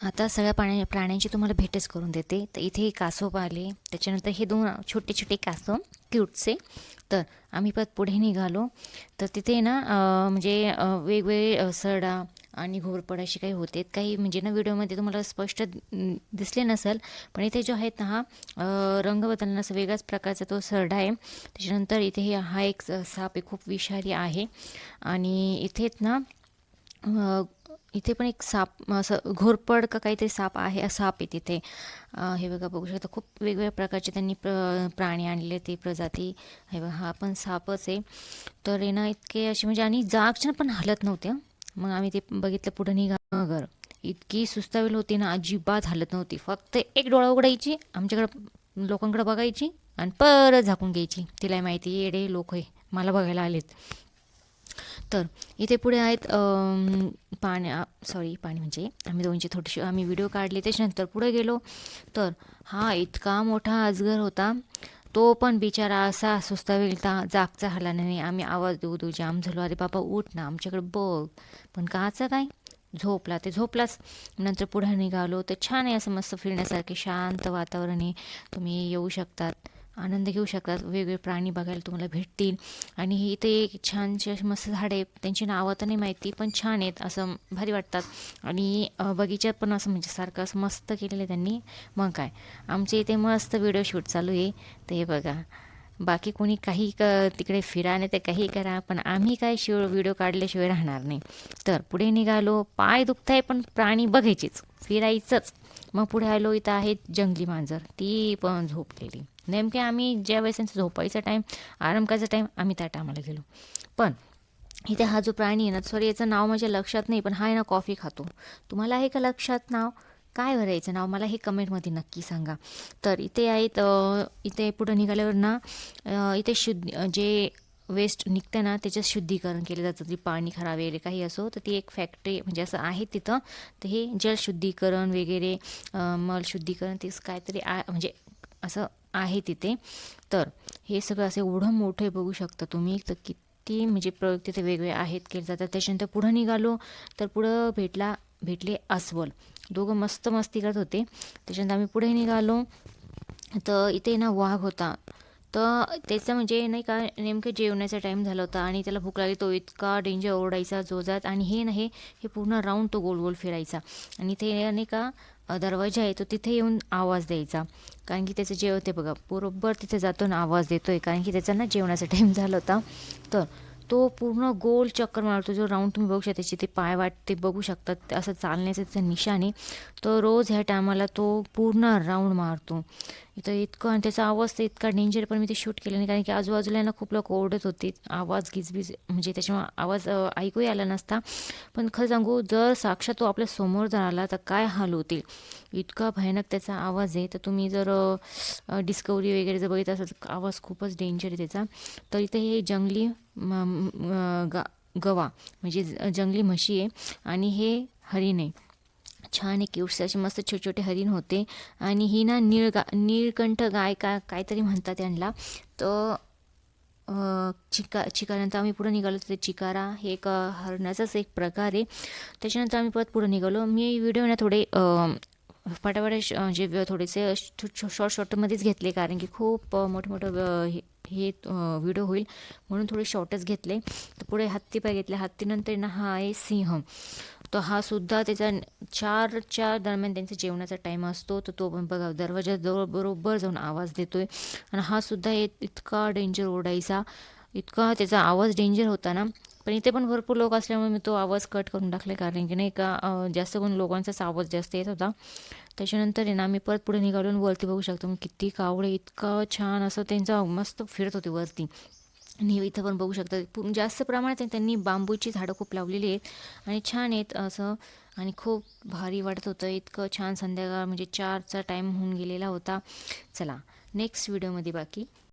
आता सगळ्या प्राण्या प्राण्यांची तुम्हाला भेटच करून देते. तर इथे कासव पाहिले त्याच्यानंतर हे दोन छोटे छोटे कासव क्यूटचे. तर आम्ही परत पुढे निघालो. तर तिथे ना म्हणजे वेगवेगळे सरडा आणि घोरपड असे काही होते. काही म्हणजे ना व्हिडिओमध्ये तुम्हाला स्पष्ट दिसले नसेल पण इथे जो आहेत ना हा रंग बदलण्याचा असा वेगळ्याच प्रकारचा तो सरडा आहे. त्याच्यानंतर इथे हा एक स- साप आहे खूप विषारी आहे. आणि इथेच ना इथे पण एक साप असं घोरपड का काहीतरी साप आहे साप आहे तिथे. हे बघा बघू शकता खूप वेगवेगळ्या प्रकारचे त्यांनी प्र प्राणी आणले ते प्रजाती. हे बघा हा पण सापच आहे. तर आहे ना इतके असे म्हणजे आणि जागच्या पण हलत नव्हते मग आम्ही ते बघितलं पुढं निघा घर. इतकी सुस्तावेल होती ना अजिबात हलत नव्हती. फक्त एक डोळा उघडायची आमच्याकडं लोकांकडे बघायची आणि परत झाकून घ्यायची. तिला माहिती येडे लोक आहे मला बघायला आलेत. तर इथे पुढे आहेत पाणी पाण्या सॉरी पाणी म्हणजे आम्ही दोनचे थोडेसे आम्ही व्हिडिओ काढले त्याच्यानंतर पुढे गेलो. तर हा इतका मोठा अजगर होता. तो पण बिचारा असा सुस्तावेलता जागचा हला नाही. आम्ही आवाज देऊ देऊ जाम झालो. अरे बाबा उठ ना आमच्याकडे बघ. पण काचा काय? झोपला ते झोपलाच. नंतर पुढे निघालो. तर छान आहे असं मस्त फिरण्यासारखे शांत वातावरण आहे. तुम्ही येऊ शकतात. आनंद घेऊ शकतात. वेगवेगळे प्राणी बघायला तुम्हाला भेटतील. आणि हे इथे एक छानशी अशी मस्त झाडे त्यांची नावं तर नाही माहिती पण छान आहेत असं भारी वाटतात. आणि अ, बगीच्यात पण असं म्हणजे सारखं असं मस्त केलेलं आहे त्यांनी. मग काय? आमच्या इथे मस्त व्हिडिओ शूट चालू आहे. ते बघा. बाकी कोणी काही क तिकडे फिरा नाही तर काही करा पण आम्ही काय शिव व्हिडिओ काढल्याशिवाय राहणार नाही. तर पुढे निघालो. पाय दुखताय पण प्राणी बघायचीच. फिरायचंच. मग पुढे आलो इथं आहेत जंगली मांजर. ती पण झोपलेली. नेमके आम्ही ज्या वेळेस त्यांचा झोपायचा टाईम आराम करायचा टाईम आम्ही त्या टायमाला गेलो. पण इथे हा जो प्राणी आहे ना सॉरी याचं नाव माझ्या लक्षात नाही पण हा आहे ना कॉफी खातो. तुम्हाला आहे का लक्षात नाव? काय भरायचं नाव? मला हे कमेंटमध्ये नक्की सांगा. तर इथे आहेत इथे पुढं निघाल्यावर ना इथे शुद्ध जे वेस्ट निघतं ना त्याचं शुद्धीकरण केलं जातं. ते पाणी खराब वगैरे काही असो तर ती एक फॅक्टरी म्हणजे असं आहे तिथं. तर हे जलशुद्धीकरण वगैरे मल शुद्धीकरण तेच काहीतरी आ म्हणजे असं आहे तिथे. तर हे सगळं असे एवढं मोठं बघू शकता तुम्ही. तर किती म्हणजे प्रयोग तिथे वेगवेगळे आहेत केले जातात. त्याच्यानंतर पुढं निघालो तर पुढं भेटला भेटले अस्वल. दोघं मस्त मस्ती करत होते. त्याच्यानंतर आम्ही पुढे निघालो. तर इथे ना वाघ होता. तर त्याचं म्हणजे नाही का नेमकं जेवणाचा टाईम झाला होता आणि त्याला भूक लागली तो इतका डेंजर ओरडायचा जोजात आणि हे नाही हे पूर्ण राऊंड तो गोल गोल फिरायचा. आणि ते नाही का दरवाजा आहे तो तिथे येऊन आवाज द्यायचा. कारण की त्याचं जेव ते बघा बरोबर तिथे जातो ना आवाज देतो आहे कारण की त्याचा ना जेवणाचा टाईम झाला होता. तर तो पूर्ण गोल चक्कर मारतो. जो राऊंड तुम्ही बघू शकता त्याचे ते पाय वाटते बघू शकतात. असं चालण्याचं त्याचं निशाणे आहे. तो रोज ह्या टायमाला तो पूर्ण राऊंड मारतो. इथं इतकं आणि त्याचा आवाज तर इतका डेंजर पण मी ते शूट केलं नाही. कारण की आजूबाजूला ना खूप लोक ओरडत होते. आवाज गिजबिज म्हणजे त्याच्यामुळे आवाज ऐकूही आला नसता. पण खरं सांगू जर साक्षात तो आपल्यासमोर जर आला तर काय हाल होतील? इतका भयानक त्याचा आवाज आहे. तर तुम्ही जर डिस्कवरी वगैरे जर बघित असाल तर आवाज खूपच डेंजर आहे त्याचा. तर इथे हे जंगली गा गवा म्हणजे ज- जंगली म्हशी आहे. आणि हे हरिण आहे. छान आहे क्यूट्स असे मस्त छोटे छोटे हरिण होते. आणि ही ना निळगा निळकंठ गाय का काहीतरी म्हणतात त्यांना. तर चिका चिकारानंतर आम्ही पुढे निघालो तिथे चिकारा हे एक हरणाचाच एक प्रकार आहे. त्याच्यानंतर आम्ही परत पुढे निघालो. मी व्हिडिओ ना थोडे फटाफट श- म्हणजे थोडेसे शॉर्ट शॉर्टमध्येच घेतले कारण की खूप मोठं मोठं हे हे व्हिडिओ होईल. म्हणून थोडे शॉर्टच घेतले. तर पुढे हत्ती पाय घेतले. हत्तीनंतर ना हा आहे सिंह. तर हा सुद्धा त्याचा चारच्या दरम्यान त्यांचा जेवणाचा टाईम असतो. तर तो पण बघा दरवाजाजवळ बरोबर जाऊन आवाज देतोय. आणि हा सुद्धा इतका डेंजर ओढायचा इतका त्याचा आवाज डेंजर होता ना. पण इथे पण भरपूर लोक असल्यामुळे मी तो आवाज कट करून टाकले. कारण की नाही का जास्त करून लोकांचाच आवाज जास्त येत होता. त्याच्यानंतर आहे ना आम्ही परत पुढे निघालो आणि वरती बघू शकतो. मग किती कावळे इतकं छान असं त्यांचा मस्त फिरत होते वरती. आणि इथं पण बघू शकता जास्त प्रमाणात त्यांनी बांबूची झाडं खूप लावलेली आहेत. आणि छान आहेत असं आणि खूप भारी वाटत होतं. इतकं छान संध्याकाळ म्हणजे चारचा टाईम होऊन गेलेला होता. चला नेक्स्ट व्हिडिओमध्ये बाकी.